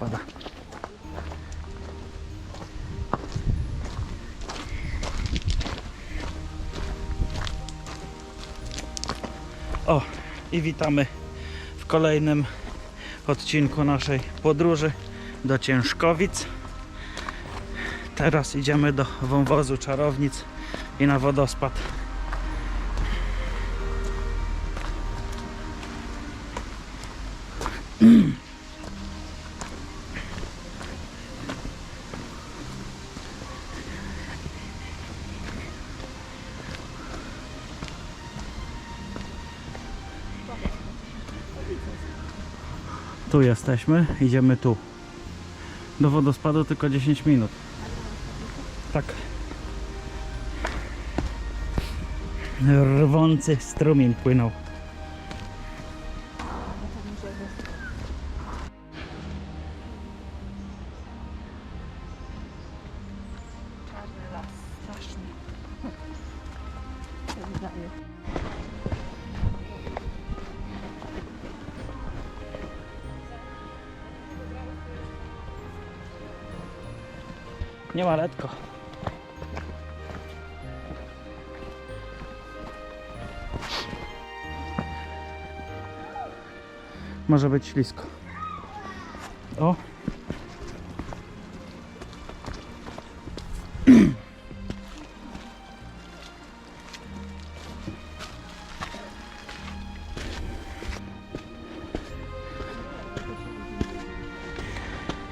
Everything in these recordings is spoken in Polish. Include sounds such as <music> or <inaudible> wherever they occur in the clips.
pada. O, i witamy w kolejnym odcinku naszej podróży do Ciężkowic. Teraz idziemy do wąwozu czarownic i na wodospad. Tu jesteśmy, idziemy tu. Do wodospadu tylko 10 minut. Tak. Rwący strumień płynął. Nie ma letko. Może być ślisko. O!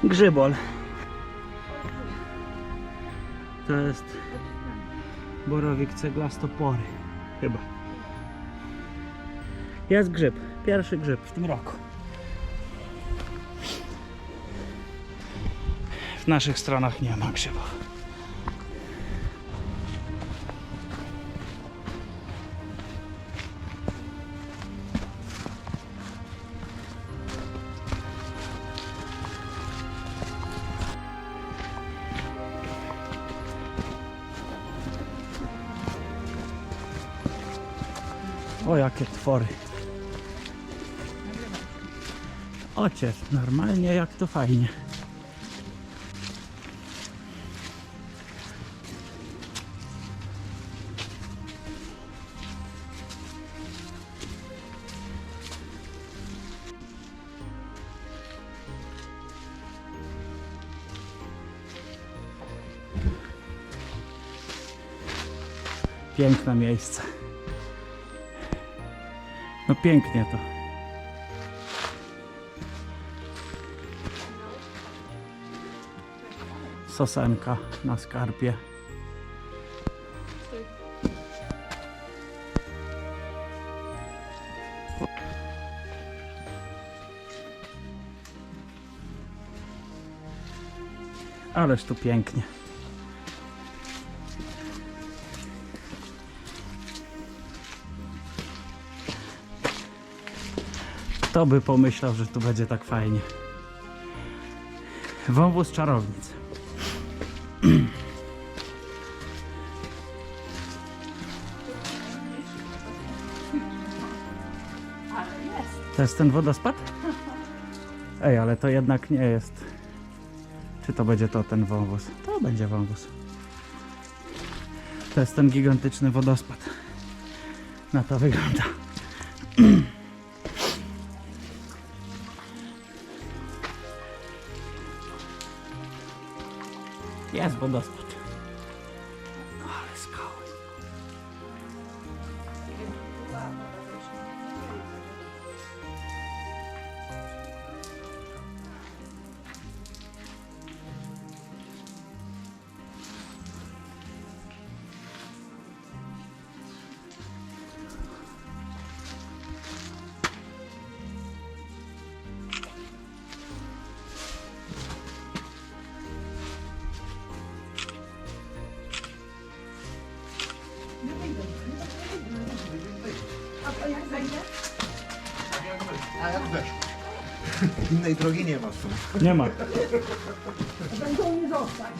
Grzybol. To jest borowik ceglastopory. Chyba. Jest grzyb. Pierwszy grzyb w tym roku. W naszych stronach nie ma grzybów. O jakie twory. Ociec, normalnie jak to fajnie. Piękne miejsce. No pięknie to. Sosenka na skarpie. Ależ tu pięknie. Kto by pomyślał, że tu będzie tak fajnie. Wąwóz czarownic. To jest ten wodospad? Ej, ale to jednak nie jest. Czy to będzie to ten wąwóz? To będzie wąwóz. To jest ten gigantyczny wodospad. Na to wygląda. <clears throat> Jest wodospad. <laughs> Innej drogi nie ma w sumie. Nie ma. Będą nie zostać.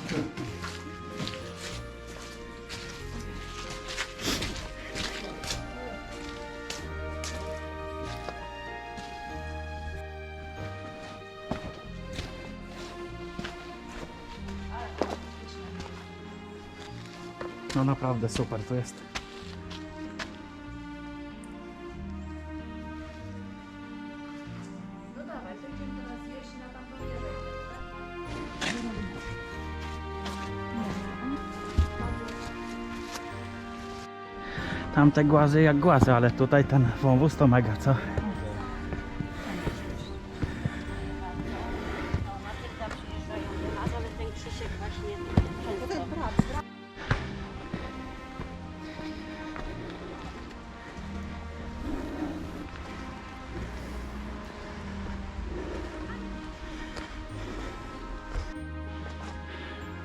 No naprawdę super to jest. Dawaj, to idziemy teraz na. Tamte głazy jak głazy, ale tutaj ten wąwóz to mega, co?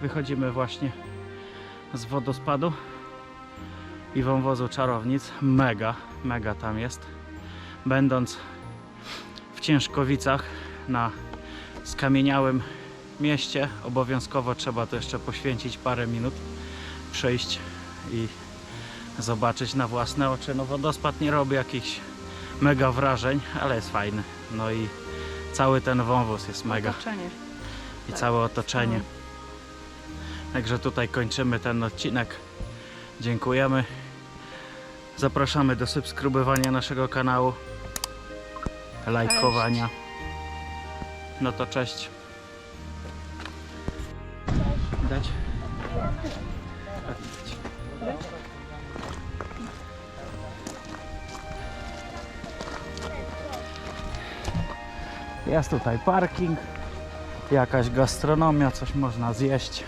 Wychodzimy właśnie z wodospadu i wąwozu czarownic. Mega, mega tam jest. Będąc w Ciężkowicach na skamieniałym mieście, obowiązkowo trzeba tu jeszcze poświęcić parę minut, przyjść i zobaczyć na własne oczy. No wodospad nie robi jakichś mega wrażeń, ale jest fajny. No i cały ten wąwóz jest mega Otoczenie. i całe otoczenie. Także tutaj kończymy ten odcinek. Dziękujemy. Zapraszamy do subskrybowania naszego kanału, lajkowania. No to cześć. Dać? Jest tutaj parking, jakaś gastronomia, coś można zjeść.